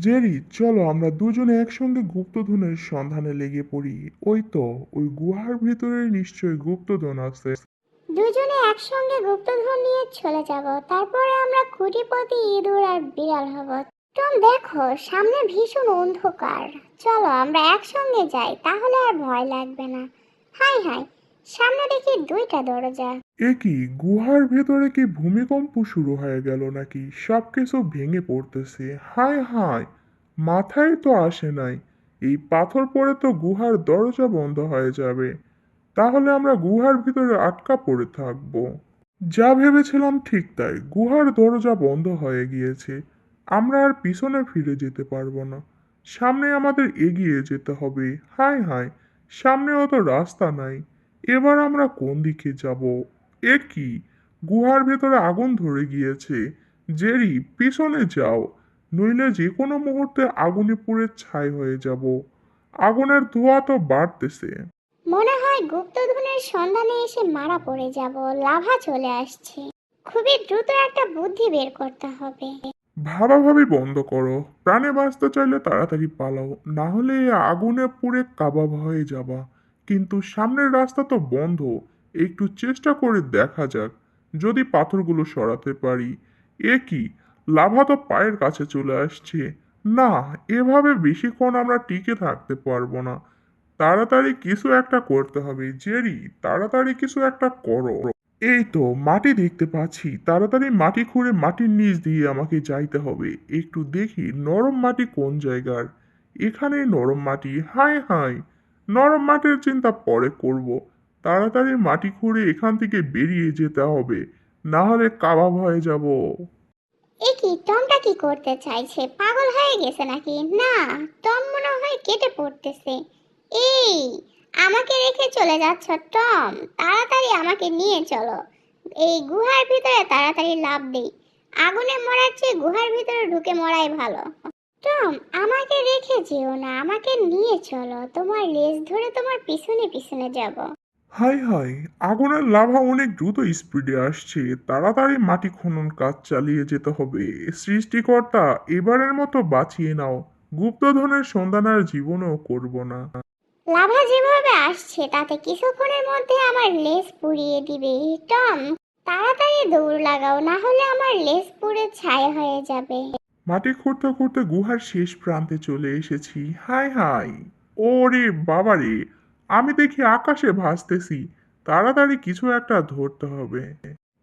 Jerry, চলো আমরা দুজনে একসঙ্গে গুপ্তধনের সন্ধানে লেগে পড়ি। ওই তো, ওই গুহার ভিতরে নিশ্চয়ই গুপ্তধন আছে। দুজনে একসঙ্গে গুপ্তধন নিয়ে চলে যাব। তারপরে আমরা কুটিপতি ইঁদুর আর বিড়াল হব। টম দেখো, সামনে ভীষণ অন্ধকার। চলো আমরা একসঙ্গে যাই, তাহলে আর ভয় লাগবে না। হাই হাই, সামনে দেখি দুইটা দরজা। এ কি, গুহার ভেতরে কি ভূমিকম্প শুরু হয়ে গেল নাকি? সব কিছু ভেঙে পড়তেছে। হায় হায়, মাথায় তো আসে নাই। এই পাথর পড়ে তো গুহার দরজা বন্ধ হয়ে যাবে। তাহলে আমরা গুহার ভিতরে আটকা পড়ে থাকব। যা ভেবেছিলাম ঠিক তাই, গুহার দরজা বন্ধ হয়ে গিয়েছে। আমরা আর পিছনে ফিরে যেতে পারব না। সামনে আমাদের এগিয়ে যেতে হবে। হায় হায় সামনে অত রাস্তা নাই। এবার আমরা কোন দিকে যাব? এ কি গুহার ভেতরে আগুন ধরে গিয়েছে। জেরি পিছনে যাও নইলে যে কোনো মুহূর্তে আগুনে পুড়ে ছাই হয়ে যাব। আগুনের ধোঁয়া তো বাড়তেছে। মনে হয় গুপ্তধনের সন্ধানে এসে মারা পড়ে যাব লাভা চলে আসছে। খুবই দ্রুত একটা বুদ্ধি বের করতে হবে। ভাবাভাবি বন্ধ করো প্রাণে বাঁচতে চাইলে তাড়াতাড়ি পালাও না হলে আগুনে পুড়ে কাবাব হয়ে যাবা। কিন্তু সামনের রাস্তা তো বন্ধ একটু চেষ্টা করে দেখা যাক। যদি পাথরগুলো সরাতে পারি, এ কি? লাভা তো পায়ের কাছে চলে আসছে। না, এভাবে বেশিক্ষণ আমরা টিকে থাকতে পারব না। তাড়াতাড়ি কিছু একটা করতে হবে, জেরি, তাড়াতাড়ি কিছু একটা করো। এই তো, মাটি দেখতে পাচ্ছি। তাড়াতাড়ি মাটি খুঁড়ে মাটির নিচ দিয়ে আমাকে যাইতে হবে। একটু দেখি নরম মাটি কোন জায়গার। এখানে নরম মাটি। হাই হাই নরম মাটির চিন্তা পরে করব। তাড়াতাড়ি মাটি খুঁড়ে এখান থেকে বেরিয়ে যেতে হবে না হলে কাবাব হয়ে যাব। এ কি টমটা কি করতে চাইছে? পাগল হয়ে গেছে নাকি? না টম মনে হয় কেটে পড়তেছে। এই, আমাকে রেখে চলে যাচ্ছ টম, তাড়াতাড়ি আমাকে নিয়ে চলো। এই গুহার ভিতরে তাড়াতাড়ি লাভ দেই। আগুনে মরার চেয়ে গুহার ভিতরে ঢুকে মরাই ভালো। টম, আমাকে রেখে যেও না, আমাকে নিয়ে চলো। তোমার লেজ ধরে তোমার পিছনে পিছনে যাব। হাই হাই আগুনের লাভা অনেক দ্রুত স্পিডে আসছে। তাড়াতাড়ি মাটি খনন কাজ চালিয়ে যেতে হবে। সৃষ্টিকর্তা এবারের মতো বাঁচিয়ে নাও। গুপ্তধনের সন্ধান আর জীবনেও করব না। লাভা যেভাবে আসছে তাতে কিছুক্ষণের মধ্যে আমার লেজ পুড়িয়ে দিবে। টম তাড়াতাড়ি দৌড় লাগাও না হলে আমার লেজ পুড়ে ছাই হয়ে যাবে। মাটি খুঁড়তে খুঁড়তে গুহার শেষ প্রান্তে চলে এসেছি। হাই হাই ওরে বাবারে! আমি দেখি আকাশে ভাসতেছি। তাড়াতাড়ি কিছু একটা ধরতে হবে।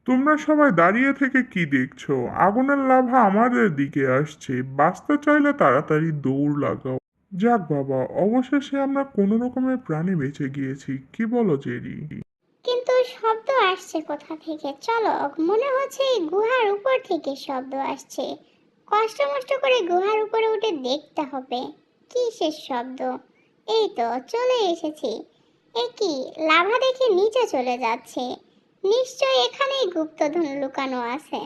তোমরা সবাই দাঁড়িয়ে থেকে কি দেখছ? আগুনের লাভা আমাদের দিকে আসছে। বাঁচতে চাইলে তাড়াতাড়ি দৌড় লাগাও। যাক বাবা, অবশেষে আমরা কোনো রকমের প্রাণী বেঁচে গিয়েছি। কি বলো, জেরি? কিন্তু শব্দ আসছে কোথা থেকে? চলো, মনে হচ্ছে এই গুহার উপর থেকে শব্দ আসছে। কষ্ট মষ্ট করে গুহার উপরে উঠে দেখতে হবে। কি শেষ শব্দ? এই তো চলে এসেছি। এ কি, লাভা দেখে নিচে চলে যাচ্ছে। নিশ্চয় এখানেই গুপ্তধন লুকানো আছে।